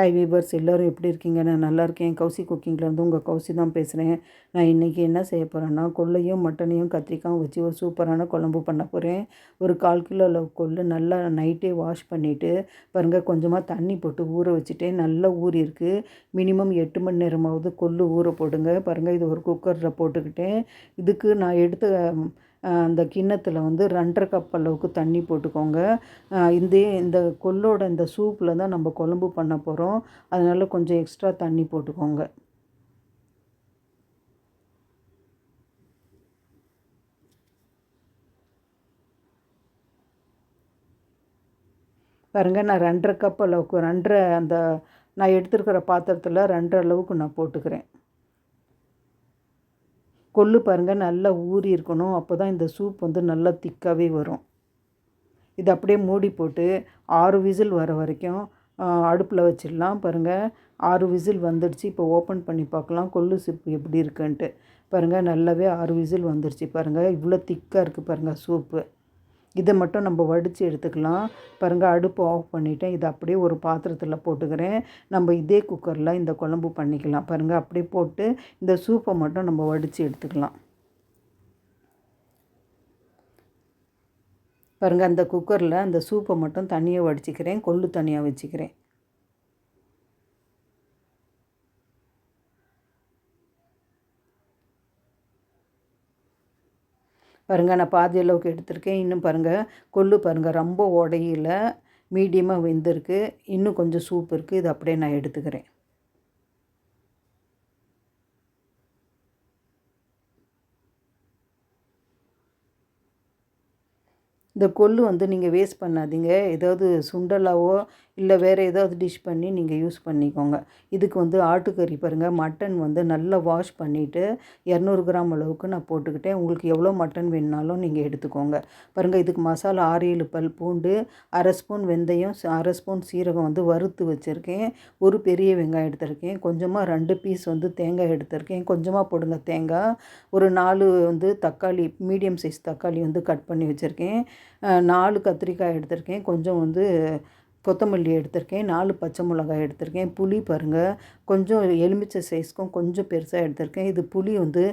Hi viewers எல்லோரும் எப்படி இருக்கீங்க? நான் நல்லா இருக்கேன். கௌசி குக்கிங்லேருந்து உங்கள் கௌசி தான் பேசுகிறேன் நான் இன்றைக்கி என்ன செய்ய போகிறேன்னா கொள்ளையும் மட்டனையும் கத்திரிக்காயும் வச்சு ஒரு சூப்பரான குழம்பு பண்ண போகிறேன் ஒரு கால் கிலோ அளவு கொள்ளு நல்லா நைட்டே வாஷ் பண்ணிவிட்டு பாருங்கள் கொஞ்சமாக தண்ணி போட்டு ஊற வச்சுட்டேன் நல்லா ஊறியிருக்கு. மினிமம் எட்டு மணி நேரமாவது கொள்ளு ஊற போடுங்க. பாருங்கள் இது ஒரு குக்கரில் போட்டுக்கிட்டேன். இதுக்கு நான் எடுத்த அந்த கிண்ணத்தில் வந்து ரெண்டரை கப் அளவுக்கு தண்ணி போட்டுக்கோங்க. இந்த இந்த கொல்லோட இந்த சூப்பில் தான் நம்ம குழம்பு பண்ண போகிறோம் அதனால் கொஞ்சம் எக்ஸ்ட்ரா தண்ணி போட்டுக்கோங்க. பாருங்கள் நான் ரெண்டரை கப் அளவுக்கு ரெண்டரை அந்த நான் எடுத்துருக்கிற பாத்திரத்தில் ரெண்டரை அளவுக்கு நான் போட்டுக்கிறேன். கொள்ளு பாருங்கள் நல்லா ஊறி இருக்கணும். அப்போ தான் இந்த சூப் வந்து நல்லா திக்காகவே வரும். இது அப்படியே மூடி போட்டு ஆறு விசில் வர வரைக்கும் அடுப்பில் வச்சிடலாம். பாருங்கள் ஆறு விசில் வந்துடுச்சு. இப்போ ஓப்பன் பண்ணி பார்க்கலாம். கொள்ளு சூப் எப்படி இருக்குன்ட்டு. பாருங்கள் நல்லாவே ஆறு விசில் வந்துடுச்சு. பாருங்கள் இவ்வளோ திக்காக இருக்குது பாருங்கள் சூப்பு இதை மட்டும் நம்ம வடித்து எடுத்துக்கலாம். பாருங்கள் அடுப்பு ஆஃப் பண்ணிவிட்டேன் இதை அப்படியே ஒரு பாத்திரத்தில் போட்டுக்கிறேன். நம்ம இதே குக்கரில் இந்த குழம்பு பண்ணிக்கலாம். பாருங்கள் அப்படியே போட்டு இந்த சூப்பை மட்டும் நம்ம வடித்து எடுத்துக்கலாம். பாருங்கள் அந்த குக்கரில் அந்த சூப்பை மட்டும் தனியாக வடிச்சிக்கிறேன். கொள்ளு தனியாக வச்சுக்கிறேன். பாருங்கள் நான் பாதி அளவுக்கு எடுத்திருக்கேன். இன்னும் பாருங்கள் கொள்ளு பாருங்கள் ரொம்ப உடையில மீடியமாக வெந்திருக்கு. இன்னும் கொஞ்சம் சூப் இருக்குது இது அப்படியே நான் எடுத்துக்கிறேன். இந்த கொள்ளு வந்து நீங்கள் வேஸ்ட் பண்ணாதீங்க. ஏதாவது சுண்டலாவோ இல்லை வேறு ஏதாவது டிஷ் பண்ணி நீங்கள் யூஸ் பண்ணிக்கோங்க. இதுக்கு வந்து ஆட்டுக்கறி பாருங்கள் மட்டன் வந்து நல்லா வாஷ் பண்ணிவிட்டு இரநூறு கிராம் அளவுக்கு நான் போட்டுக்கிட்டேன். உங்களுக்கு எவ்வளோ மட்டன் வேணுனாலும் நீங்கள் எடுத்துக்கோங்க. பாருங்கள் இதுக்கு மசாலா ஆறு ஏழு பல் பூண்டு அரை ஸ்பூன் வெந்தயம் அரை ஸ்பூன் சீரகம் வந்து வறுத்து வச்சுருக்கேன். ஒரு பெரிய வெங்காயம் எடுத்திருக்கேன். கொஞ்சமாக ரெண்டு பீஸ் வந்து தேங்காய் எடுத்திருக்கேன். கொஞ்சமாக போடுங்க தேங்காய். ஒரு நாலு வந்து தக்காளி மீடியம் சைஸ் தக்காளி வந்து கட் பண்ணி வச்சுருக்கேன். நாலு கத்திரிக்காய் எடுத்திருக்கேன். கொஞ்சம் வந்து கொத்தமல்லி எடுத்திருக்கேன். நாலு பச்சை மிளகாய் எடுத்திருக்கேன். புளி பாருங்கள் கொஞ்சம் எலுமிச்சை சைஸ்க்கும் கொஞ்சம் பெருசாக எடுத்திருக்கேன். இது புளி வந்து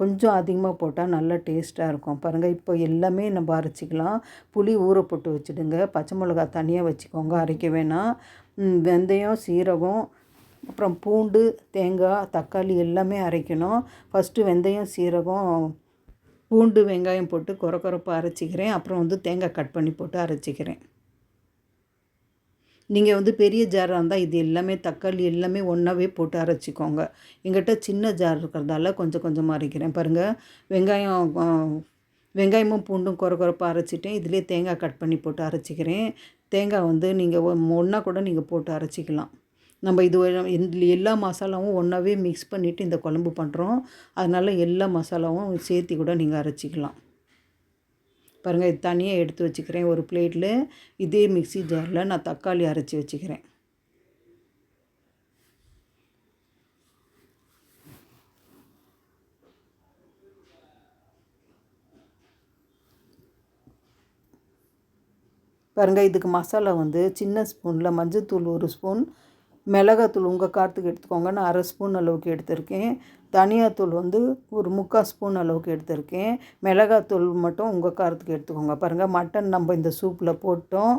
கொஞ்சம் அதிகமாக போட்டால் நல்லா டேஸ்ட்டாக இருக்கும். பாருங்கள் இப்போ எல்லாமே நம்ம அரைச்சிக்கலாம். புளி ஊற போட்டு வச்சுடுங்க. பச்சை மிளகாய் தனியாக வச்சுக்கோங்க. அரைக்க வேணாம். வெந்தயம் சீரகம் அப்புறம் பூண்டு தேங்காய் தக்காளி எல்லாமே அரைக்கணும். ஃபஸ்ட்டு வெந்தயம் சீரகம் பூண்டு வெங்காயம் போட்டு குறை குறைப்பாக அரைச்சிக்கிறேன். அப்புறம் வந்து தேங்காய் கட் பண்ணி போட்டு அரைச்சிக்கிறேன். நீங்கள் வந்து பெரிய ஜாராக இருந்தால் இது எல்லாமே தக்காளி எல்லாமே ஒன்றாவே போட்டு அரைச்சிக்கோங்க. எங்கிட்ட சின்ன ஜார் இருக்கிறதால கொஞ்சம் கொஞ்சமாக அரைக்கிறேன். பாருங்கள் வெங்காயம் வெங்காயமும் பூண்டும் குறை குறைப்பாக அரைச்சிட்டேன். இதிலே தேங்காய் கட் பண்ணி போட்டு அரைச்சிக்கிறேன். தேங்காய் வந்து நீங்கள் ஒன்றா கூட நீங்கள் போட்டு அரைச்சிக்கலாம். நம்ம இது எல்லா மசாலாவும் ஒன்றாவே மிக்ஸ் பண்ணிவிட்டு இந்த குழம்பு பண்ணுறோம் அதனால் எல்லா மசாலாவும் சேர்த்து கூட நீங்கள் அரைச்சிக்கலாம். பாருங்கள் இது தனியாக எடுத்து வச்சுக்கிறேன். ஒரு பிளேட்டில் இதே மிக்சி ஜாரில் நான் தக்காளி அரைச்சி வச்சுக்கிறேன். பாருங்கள் இதுக்கு மசாலா வந்து சின்ன ஸ்பூனில் மஞ்சள் ஒரு ஸ்பூன் மிளகாத்தூள் உங்கள் காரத்துக்கு எடுத்துக்கோங்க. நான் அரை ஸ்பூன் அளவுக்கு எடுத்திருக்கேன். தனியாத்தூள் வந்து ஒரு முக்கால் ஸ்பூன் அளவுக்கு எடுத்திருக்கேன். மிளகாத்தூள் மட்டும் உங்கள் காரத்துக்கு எடுத்துக்கோங்க. பாருங்கள் மட்டன் நம்ம இந்த சூப்பில் போட்டோம்.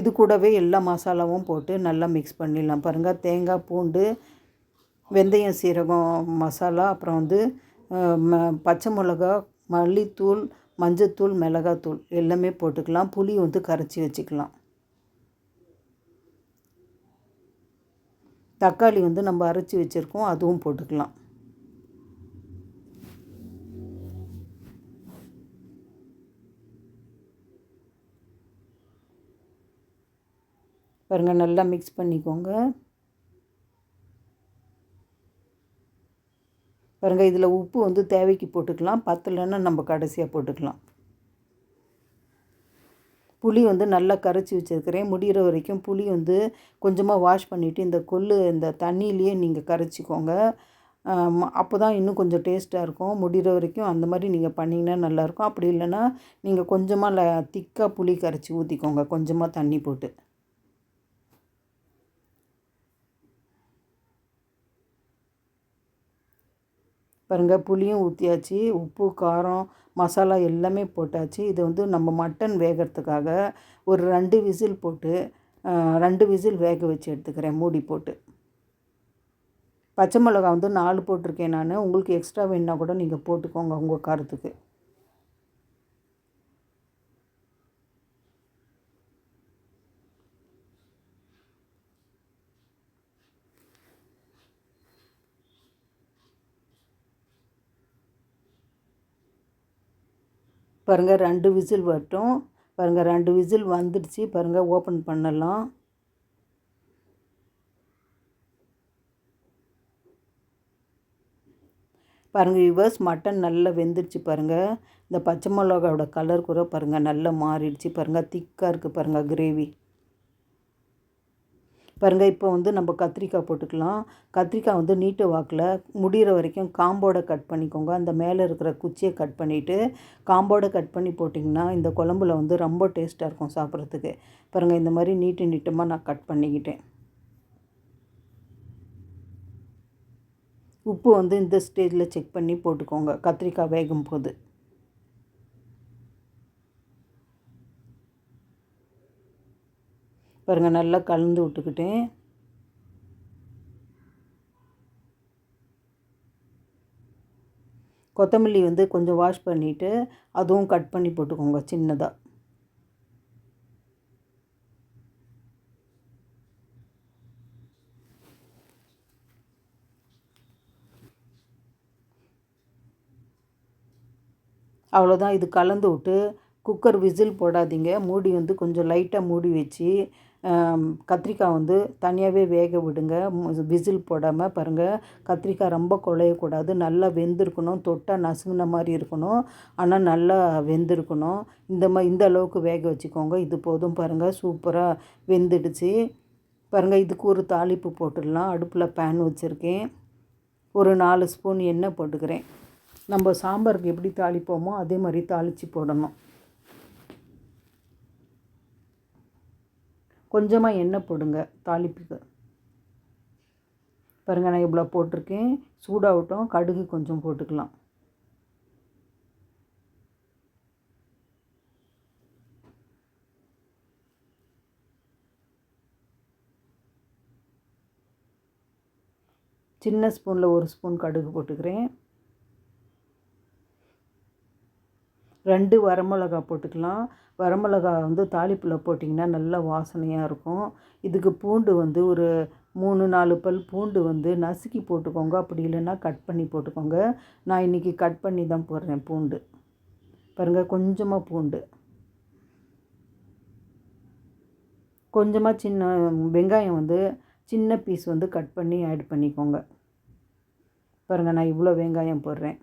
இது கூடவே எல்லா மசாலாவும் போட்டு நல்லா மிக்ஸ் பண்ணிடலாம். பாருங்கள் தேங்காய் பூண்டு வெந்தயம் சீரகம் மசாலா அப்புறம் வந்து பச்சை மிளகா மல்லித்தூள் மஞ்சத்தூள் மிளகாத்தூள் எல்லாமே போட்டுக்கலாம். புளி வந்து கரைச்சி வச்சுக்கலாம். தக்காளி வந்து நம்ம அரைச்சி வச்சுருக்கோம் அதுவும் போட்டுக்கலாம். பாருங்கள் நல்லா மிக்ஸ் பண்ணிக்கோங்க. பாருங்கள் இதில் உப்பு வந்து தேவைக்கு போட்டுக்கலாம் பத்தலைன்னா நம்ம கடைசியாக போட்டுக்கலாம். புளி வந்து நல்லா கரைச்சி வச்சுருக்கிறேன். முடிகிற வரைக்கும் புளி வந்து கொஞ்சமாக வாஷ் பண்ணிவிட்டு இந்த கொள்ளு இந்த தண்ணியிலையே நீங்கள் கரைச்சிக்கோங்க. அப்போ தான் இன்னும் கொஞ்சம் டேஸ்ட்டாக இருக்கும். முடிகிற வரைக்கும் அந்த மாதிரி நீங்கள் பண்ணிங்கன்னா நல்லாயிருக்கும் அப்படி இல்லைன்னா நீங்கள் கொஞ்சமாக ல திக்காக புளி கரைச்சி ஊற்றிக்கோங்க கொஞ்சமாக தண்ணி போட்டு. பாருங்கள் புளியும் ஊற்றியாச்சு உப்பு காரம் மசாலா எல்லாமே போட்டாச்சு. இது வந்து நம்ம மட்டன் வேகிறதுக்காக ஒரு ரெண்டு விசில் போட்டு ரெண்டு விசில் வேக வச்சு எடுத்துக்கிறேன் மூடி போட்டு. பச்சை மிளகா வந்து நாலு போட்டிருக்கேன் நான். உங்களுக்கு எக்ஸ்ட்ரா வேணுன்னா கூட நீங்கள் போட்டுக்கோங்க உங்கள் காரத்துக்கு. பாருங்கள் ரெண்டு விசில் வரட்டும். பாருங்கள் ரெண்டு விசில் வந்துடுச்சு. பாருங்கள் ஓப்பன் பண்ணலாம். பாருங்கள் யுவர்ஸ் மட்டன் நல்லா வெந்துடுச்சு பாருங்கள் இந்த பச்சை மிளகாவோட கலர் கூட பாருங்கள் நல்லா மாறிடுச்சு. பாருங்கள் திக்காக இருக்குது பாருங்கள் கிரேவி பாருங்கள் இப்போ வந்து நம்ம கத்திரிக்காய் போட்டுக்கலாம். கத்திரிக்காய் வந்து நீட்டு வாக்கில் முடிகிற வரைக்கும் காம்போட கட் பண்ணிக்கோங்க. அந்த மேலே இருக்கிற குச்சியை கட் பண்ணிவிட்டு காம்போட கட் பண்ணி போட்டிங்கன்னா இந்த குழம்புல வந்து ரொம்ப டேஸ்ட்டாக இருக்கும் சாப்பிட்றதுக்கு. பாருங்கள் இந்த மாதிரி நீட்டு நீட்டமாக நான் கட் பண்ணிக்கிட்டேன். உப்பு வந்து இந்த ஸ்டேஜில் செக் பண்ணி போட்டுக்கோங்க கத்திரிக்காய் வேகும் போது பாருங்கள் நல்லா கலந்து விட்டுக்கிட்டேன் கொத்தமல்லி வந்து கொஞ்சம் வாஷ் பண்ணிவிட்டு அதுவும் கட் பண்ணி போட்டுக்கோங்க சின்னதாக அவ்வளோதான் இது கலந்து விட்டு குக்கர் விசில் போடாதீங்க. மூடி வந்து கொஞ்சம் லைட்டாக மூடி வச்சு கத்திரிக்காய் வந்து தனியாகவே வேக விடுங்க. விசில் போடாமல் பாருங்கள் கத்திரிக்காய் ரொம்ப குழையக்கூடாது. நல்லா வெந்திருக்கணும். தொட்டால் நசுங்கின மாதிரி இருக்கணும். ஆனால் நல்லா வெந்திருக்கணும். இந்த மாதிரி இந்த அளவுக்கு வேக வச்சுக்கோங்க. இது போதும் பாருங்கள் சூப்பராக வெந்துடுச்சு. பாருங்கள் இதுக்கு ஒரு தாளிப்பு போட்டுடலாம். அடுப்பில் பேன் வச்சுருக்கேன். ஒரு நாலு ஸ்பூன் எண்ணெய் போட்டுக்கிறேன். நம்ம சாம்பாருக்கு எப்படி தாளிப்போமோ அதே மாதிரி தாளித்து போடணும். கொஞ்சமாக எண்ணெய் போடுங்க தாளிப்புக்கு. பாருங்கள் நான் இவ்வளோ போட்டிருக்கேன். சூடாகட்டும் கடுகு கொஞ்சம் போட்டுக்கலாம். சின்ன ஸ்பூனில் ஒரு ஸ்பூன் கடுகு போட்டுக்கிறேன். ரெண்டு வரமிளகா போட்டுக்கலாம். வரமிளகா வந்து தாளிப்பில் போட்டிங்கன்னா நல்லா வாசனையாக இருக்கும். இதுக்கு பூண்டு வந்து ஒரு மூணு நாலு பல் பூண்டு வந்து நசுக்கி போட்டுக்கோங்க. அப்படி இல்லைன்னா கட் பண்ணி போட்டுக்கோங்க. நான் இன்றைக்கி கட் பண்ணி தான் போடுறேன் பூண்டு. பாருங்கள் கொஞ்சமாக பூண்டு. கொஞ்சமாக சின்ன வெங்காயம் வந்து சின்ன பீஸ் வந்து கட் பண்ணி ஆட் பண்ணிக்கோங்க. பாருங்கள் நான் இவ்வளோ வெங்காயம் போடுறேன்.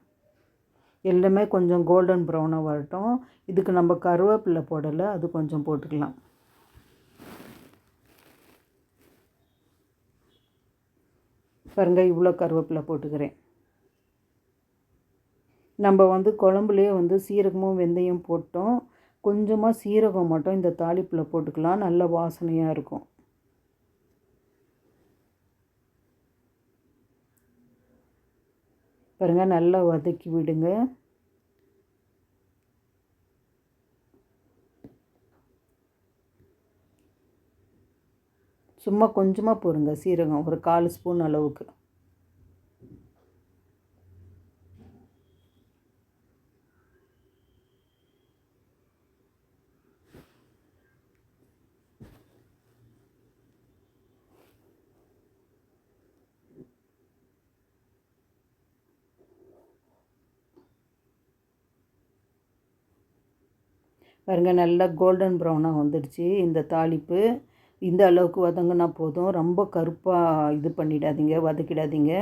எல்லாமே கொஞ்சம் கோல்டன் ப்ரௌனாக வரட்டும். இதுக்கு நம்ம கருவேப்பிலை போடலை அது கொஞ்சம் போட்டுக்கலாம். பாருங்க இவ்வளோ கருவேப்பிலை போட்டுக்கிறேன். நம்ம வந்து குழம்புலேயே வந்து சீரகமும் வெந்தயம் போட்டோம். கொஞ்சமாக சீரகம் மட்டும் இந்த தாளிப்பில் போட்டுக்கலாம். நல்ல வாசனையாக இருக்கும். பாருங்கள் நல்லா வதக்கி விடுங்க. சும்மா கொஞ்சமாக போடுங்க சீரகம் ஒரு கால் ஸ்பூன் அளவுக்கு. பாருங்கள் நல்லா கோல்டன் ப்ரௌனாக வந்துடுச்சு இந்த தாளிப்பு. இந்த அளவுக்கு வதங்கினா போதும். ரொம்ப கருப்பாக இது பண்ணிடாதீங்க வதக்கிடாதீங்க.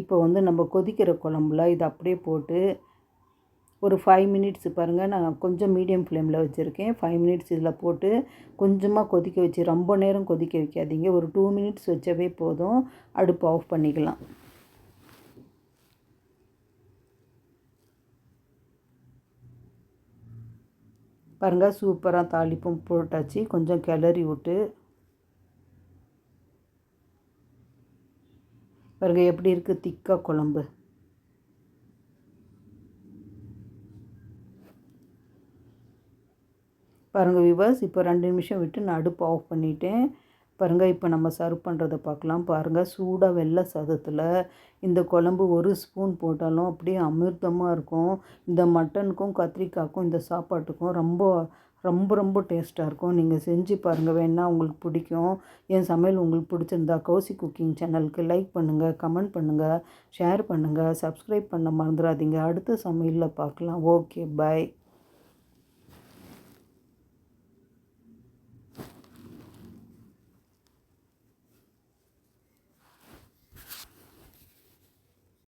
இப்போ வந்து நம்ம கொதிக்கிற குழம்புல இதை அப்படியே போட்டு ஒரு ஃபைவ் மினிட்ஸ் பாருங்கள் நான் கொஞ்சம் மீடியம் ஃப்ளேமில் வச்சுருக்கேன். ஃபைவ் மினிட்ஸ் இதில் போட்டு கொஞ்சமாக கொதிக்க வச்சு ரொம்ப நேரம் கொதிக்க வைக்காதீங்க. ஒரு டூ மினிட்ஸ் வச்சவே போதும். அடுப்பு ஆஃப் பண்ணிக்கலாம். பாருங்க சூப்பராக தாளிப்பும் போட்டாச்சு. கொஞ்சம் கிளறி விட்டு. பாருங்க எப்படி இருக்குது திக்காக குழம்பு. பாருங்கள் விவாஸ் இப்போ ரெண்டு நிமிஷம் விட்டு நான் அடுப்பு ஆஃப் பண்ணிட்டேன். பாருங்கள் இப்போ நம்ம சர்வ் பண்ணுறதை பார்க்கலாம் பாருங்கள் சூடாக வெள்ளை சாதத்தில் இந்த குழம்பு ஒரு ஸ்பூன் போட்டாலும் அப்படியே அமிர்தமாக இருக்கும். இந்த மட்டனுக்கும் கத்திரிக்காய்க்கும் இந்த சாப்பாட்டுக்கும் ரொம்ப ரொம்ப ரொம்ப டேஸ்ட்டாக இருக்கும். நீங்கள் செஞ்சு பாருங்கள் வேணால் உங்களுக்கு பிடிக்கும். என் சமையல் உங்களுக்கு பிடிச்சிருந்தா கௌசி குக்கிங் சேனலுக்கு லைக் பண்ணுங்கள் கமெண்ட் பண்ணுங்கள் ஷேர் பண்ணுங்கள் சப்ஸ்கிரைப் பண்ண மறந்துடாதீங்க. அடுத்த சமையலில் பார்க்கலாம் ஓகே பை